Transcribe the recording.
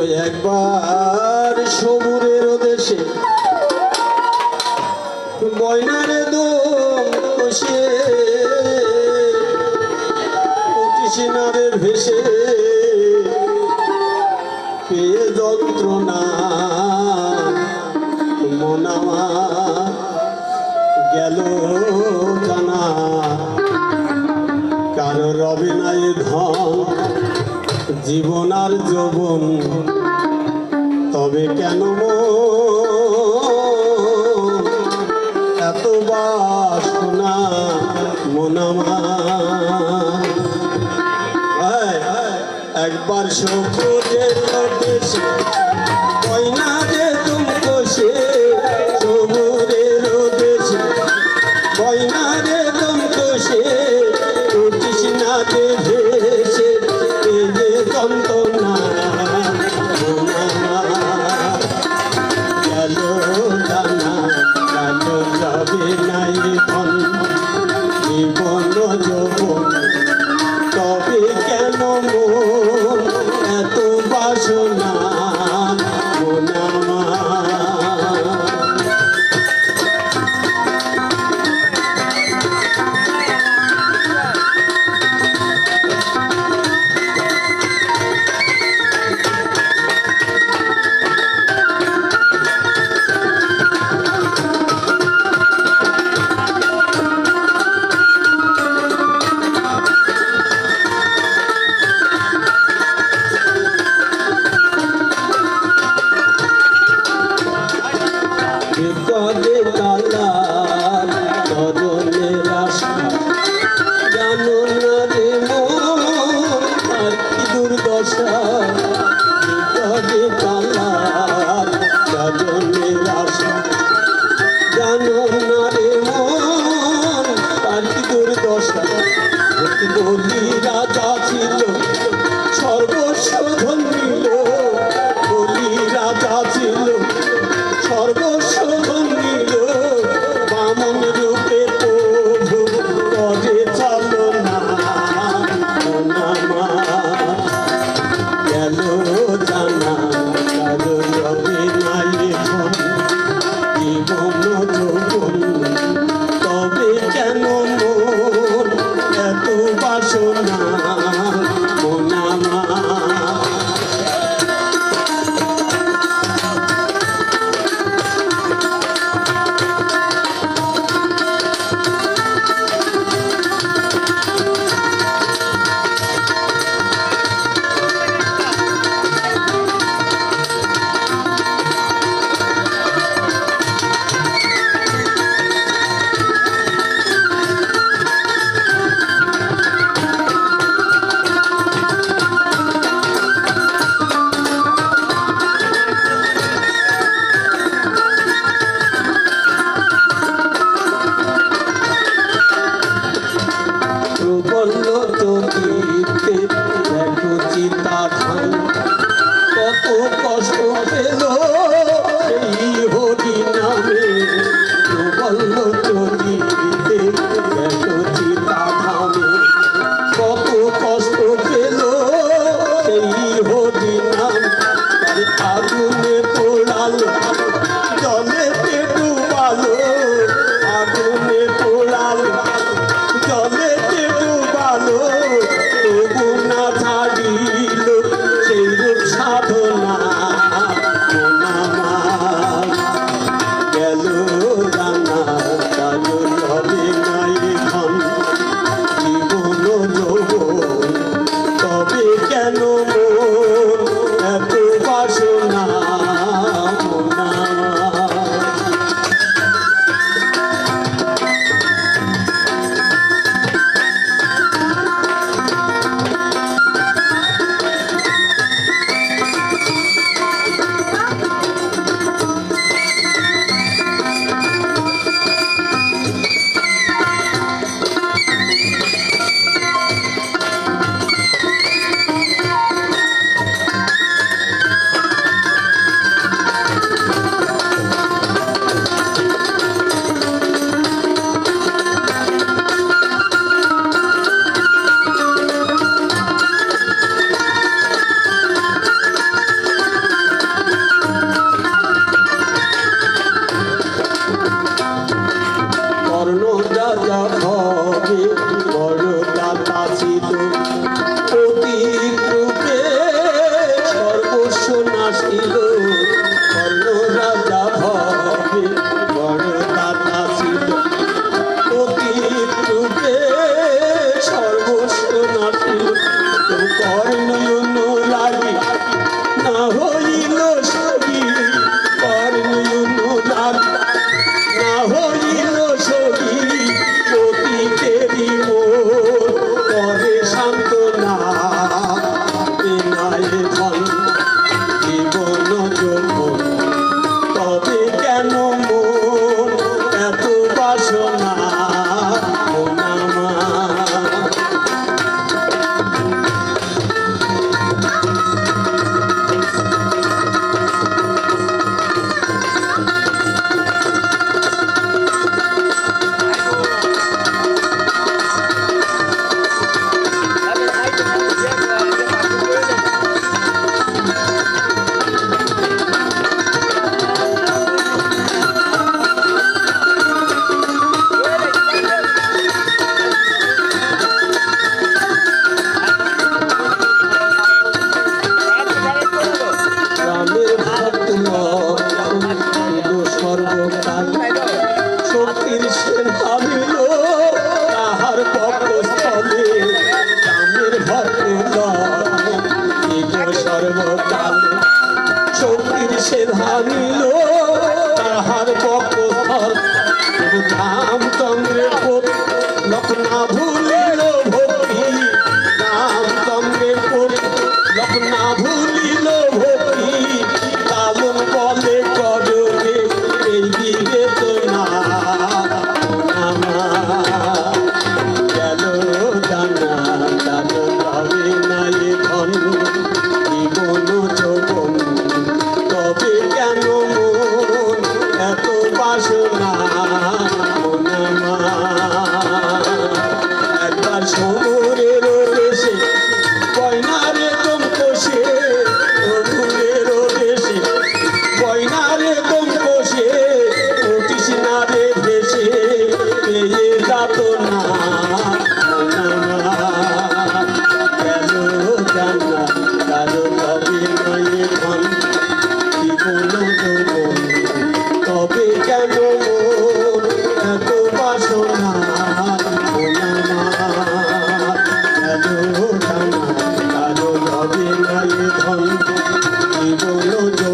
একবার সমুরের দেশে ময়নার দোষে কৃষ্ণারে ভেসে পেয়ে যন্ত্রণা মনামা গেল জানা কারও রবি নাই ধন জীবন আর যৌবন। তবে কেন এত বাসনা মনামা একবার সবুজের করে কালার করলে আশা জানো না রে আর কি দুর্দশা। জানো রূপের সোনা বলো